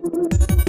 Thank you.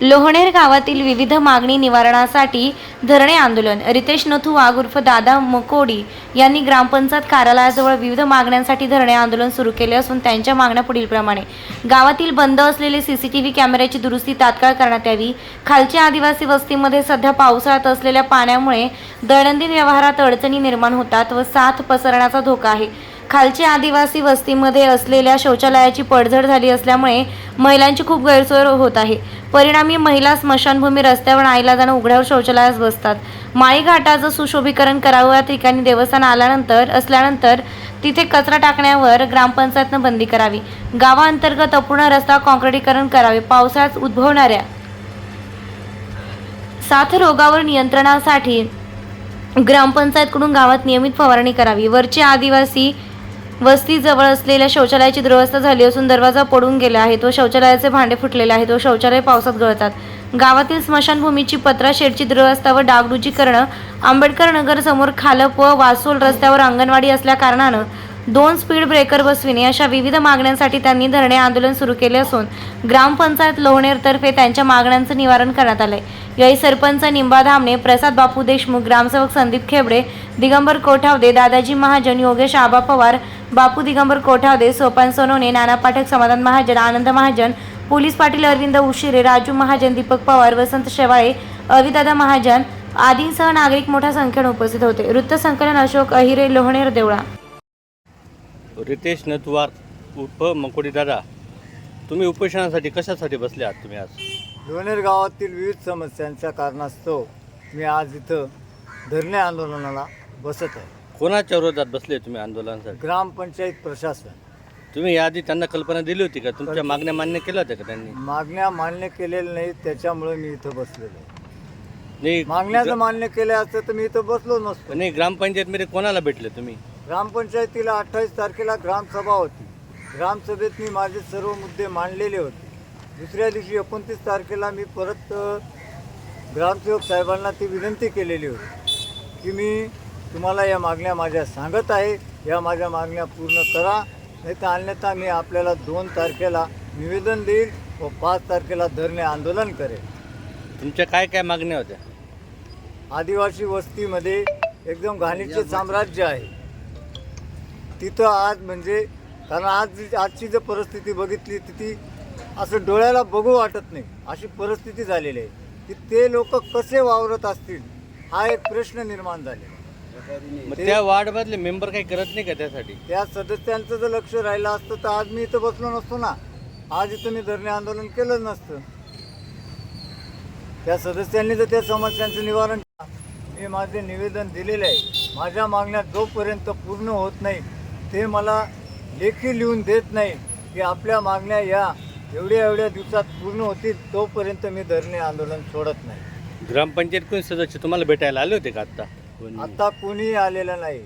Lohoner गावातील विविध मागणी निवारणासाठी धरणे आंदोलन. रितेश नथू वाघ उर्फ दादा मकोडी यांनी ग्रामपंचायत कार्यालयाजवळ विविध मागण्यांसाठी धरणे आंदोलन सुरू केले असून त्यांच्या मागण्या पुढीलप्रमाणे गावातील बंद असलेले सीसीटीव्ही कॅमेऱ्याची दुरुस्ती तात्काळ करण्यात यावी. खालच्या आदिवासी वस्तीमध्ये सध्या पावसाळ्यात असलेल्या पाण्यामुळे दैनंदिन व्यवहारात अडचणी निर्माण होतात व साथ पसरण्याचा धोका आहे. खालच्या आदिवासी वस्तीमध्ये असलेल्या शौचालयाची पडझड झाली असल्यामुळे महिलांची खूप गैरसोय होत आहे. परिणामी महिला स्मशानभूमी रस्त्यावर आईला जाणं उघड्यावर शौचालयास बसतात. माळी घाटाचं सुशोभीकरण करावं या ठिकाणी देवस्थान आल्यानंतर असल्यानंतर तिथे कचरा टाकण्यावर ग्रामपंचायतनं बंदी करावी. गावाअंतर्गत अपूर्ण रस्ता काँक्रिटीकरण करावे. पावसाळ्यात उद्भवणाऱ्या साथ रोगावर नियंत्रणासाठी ग्रामपंचायतकडून गावात नियमित फवारणी करावी. वरचे आदिवासी वस्तीजवळ असलेल्या शौचालयाची दुरवस्था झाली असून दरवाजा पडून गेला आहे. तो शौचालयाचे भांडे फुटलेले आहेत. व शौचालय पावसात गळतात. गावातील स्मशानभूमीची पत्रा शेडची दुरवस्था व डागडुजी करणं आंबेडकर नगर समोर खालप व वासोल रस्त्यावर अंगणवाडी असल्या कारणानं दोन स्पीड ब्रेकर बसविणे अशा विविध मागण्यांसाठी त्यांनी धरणे आंदोलन सुरू केले असून ग्रामपंचायत लोहणेरतर्फे त्यांच्या मागण्यांचं निवारण करण्यात आलंय. यावेळी सरपंच निंबा धामणे प्रसाद बापू देशमुख ग्रामसेवक संदीप खेबडे दिगंबर कोठावदे दादाजी महाजन योगेश आबा पवार बापू दिगंबर कोठावदे सोपान सोनवणे नाना पाठक समाधान महाजन आनंद महाजन पोलीस पाटील अरविंद उशिरे राजू महाजन दीपक पवार वसंत शेवाळे अविदादा महाजन आदींसह नागरिक मोठ्या संख्येने उपस्थित होते. वृत्तसंकलन अशोक अहिरे लोहणेर देवळा. रितेश नतवार उर्फ मकोडी दादा तुम्ही उपोषणासाठी कशासाठी बसले आहात तुम्ही आज? लोणेर गावातील विविध समस्यांच्या कारणास्तव मी आज इथं धरणे आंदोलनाला बसत आहे. कोणाच्या विरोधात बसले तुम्ही आंदोलनासाठी? ग्रामपंचायत प्रशासन. तुम्ही याआधी त्यांना कल्पना दिली होती का? तुमच्या मागण्या मान्य केल्या होत्या का त्यांनी? मागण्या मान्य केलेल्या नाहीत त्याच्यामुळे मी इथं बसलेलो आहे. नाही मागण्या जर मान्य केल्या असत्या तर मी इथं बसलो नसतो. नाही ग्रामपंचायतमध्ये कोणाला भेटले तुम्ही? ग्रामपंचायतीला अठ्ठावीस तारखेला ग्रामसभा होती. ग्रामसभेत मी माझे सर्व मुद्दे मांडलेले होते. दुसऱ्या दिवशी एकोणतीस तारखेला मी परत अ, ग्रामसेवक साहेबांना ती विनंती केलेली होती की मी तुम्हाला या मागण्या माझ्या सांगत आहे. या माझ्या मागण्या पूर्ण करा. नाही तर अन्यथा मी आपल्याला दोन तारखेला निवेदन देईल व पाच तारखेला धरणे आंदोलन करेल. तुमच्या काय काय मागण्या होत्या? आदिवासी वस्तीमध्ये एकदम घाणीचे साम्राज्य आहे. तिथं आज म्हणजे कारण आज जी- आजची जर परिस्थिती बघितली तर ती असं डोळ्याला बघू वाटत नाही. अशी परिस्थिती झालेली आहे. की ते लोक कसे वावरत असतील हा एक प्रश्न निर्माण आहे. मग त्या वार्डमधले मेंबर काही करत नाही का त्यासाठी? त्या सदस्यांचं जर लक्ष राहिलं असतं तर आज मी इथं बसलो नसतो ना. आज इथं मी धरणे आंदोलन केलं नसतं. त्या सदस्यांनी जर त्या समस्यांचं निवारण मी माझे निवेदन दिलेले आहे. माझ्या मागण्या जोपर्यंत पूर्ण होत नाही ते मला लेखी लिहून देत नाही की आपल्या मागण्या या एवढ्या एवढ्या दिवसात पूर्ण होतील तोपर्यंत मी धरणे आंदोलन सोडत नाही. ग्रामपंचायत कोणी सदस्य तुम्हाला भेटायला आले होते का आत्ता? कोणी? आता कोणीही आलेलं नाही.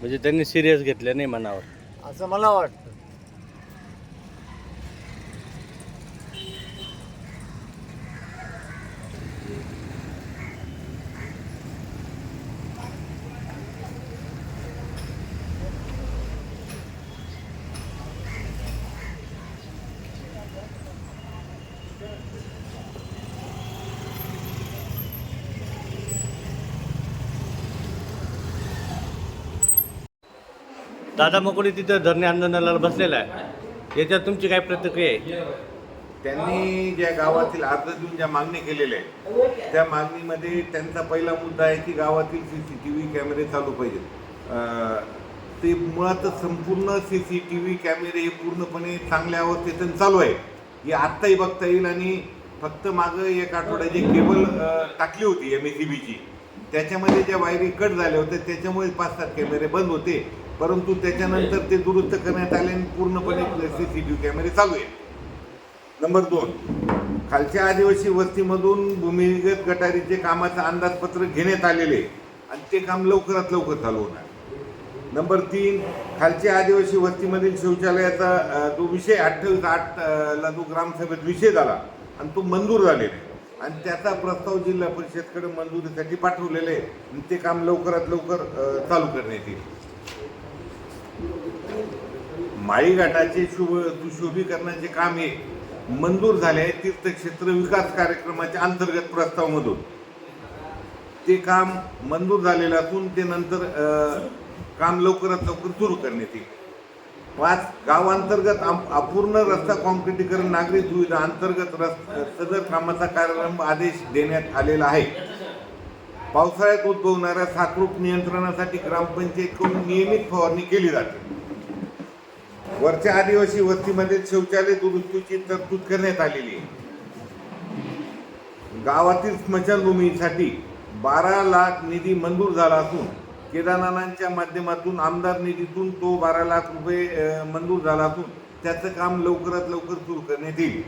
म्हणजे त्यांनी सिरियस घेतलं नाही मनावर. असं मला वाटतं. दादा मकोडी तिथं धरणे आंदोलनाला बसलेला आहे. याच्यात तुमची काय प्रतिक्रिया आहे? त्यांनी ज्या गावातील अर्ज देऊन ज्या मागणी केलेल्या आहेत त्या मागणीमध्ये त्यांचा पहिला मुद्दा आहे की गावातील सी सी टी व्ही कॅमेरे चालू पाहिजेत. ते मुळातच संपूर्ण सी सी टी व्ही कॅमेरे हे पूर्णपणे चांगल्या अवस्थेतून चालू आहे. हे आत्ताही बघता येईल आणि फक्त मागं एक आठवड्याची केबल टाकली होती एम एस सी बीची त्याच्यामध्ये ज्या वायरी कट झाल्या होत्या त्याच्यामुळे पाच सात कॅमेरे बंद होते. परंतु त्याच्यानंतर ते दुरुस्त करण्यात आले आणि पूर्णपणे सी सी टी व्ही कॅमेरे चालू आहेत. नंबर दोन खालच्या आदिवासी वस्तीमधून भूमिगत गटारीचे कामाचं अंदाजपत्र घेण्यात आलेले आणि ते काम लवकरात लवकर चालू होणार नंबर तीन खालच्या आदिवासी वस्तीमधील शौचालयाचा तो जो विषय अठ्ठावीस आठ जो ग्रामसभेत विषय झाला आणि तो मंजूर झालेला आहे. आणि त्याचा प्रस्ताव जिल्हा परिषदकडे मंजुरीसाठी पाठवलेले आहे आणि ते काम लवकरात लवकर चालू करण्यात येईल. माळीघाटाचे शुभ सुशोभीकरणाचे काम हे मंजूर झाले आहे तीर्थक्षेत्र विकास कार्यक्रमाच्या अंतर्गत प्रस्तावमधून. ते काम मंजूर झालेलं असून ते नंतर काम लवकरात लवकर सुरू करण्यात येईल. पाच गावांतर्गत अपूर्ण रस्ता कॉन्क्रिटीकरण नागरी सुविधा अंतर्गत रस सदर कामाचा कार्यारंभ आदेश देण्यात आलेला आहे. पावसाळ्यात उद्भवणाऱ्या साखरूप नियंत्रणासाठी ग्रामपंचायतकडून नियमित फवारणी केली जाते. वरच्या आदिवासी वस्तीमध्ये शौचालय दुरुस्तीची तरतूद करण्यात आलेली आहे. गावातील स्मशानभूमीसाठी बारा लाख निधी मंजूर झाला असून केदारनाथांच्या माध्यमातून आमदार निधीतून तो बारा लाख रुपये मंजूर झाला असून त्याचं काम लवकरात लवकर सुरू करण्यात येईल.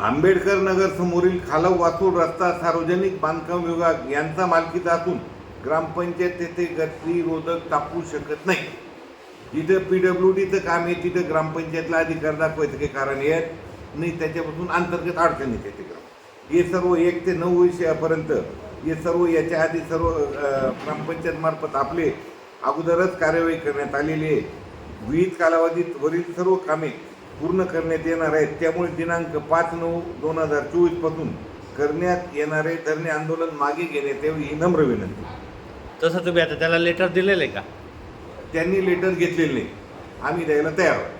आंबेडकर नगर समोरील खालव वासूर रस्ता सार्वजनिक बांधकाम विभाग यांचा मालकीचा असून ग्रामपंचायत तेथे गतिरोधक टाकू शकत नाही. जिथं पी डब्ल्यू डीचं काम आहे तिथं ग्रामपंचायतला अधिकार दाखवायचं काही कारण येत नाही त्याच्यापासून अंतर्गत अडचण येते ते ग्राम हे सर्व एक ते नऊ विषयापर्यंत हे सर्व याच्या आधी सर्व ग्रामपंचायतमार्फत ग्रामपंचायत मार्फत आपले अगोदरच कार्यवाही करण्यात आलेली आहे. विविध कालावधीत वरील सर्व कामे पूर्ण करण्यात येणार आहेत. त्यामुळे दिनांक पाच नऊ दोन हजार चोवीसपासून करण्यात येणारे धरणे आंदोलन मागे घेण्यात यावे ही नम्र विनंती. तसं तुम्ही आता त्याला लेटर दिलेलं आहे का? त्यांनी लेटर घेतलेले नाही. आम्ही द्यायला तयार आहोत.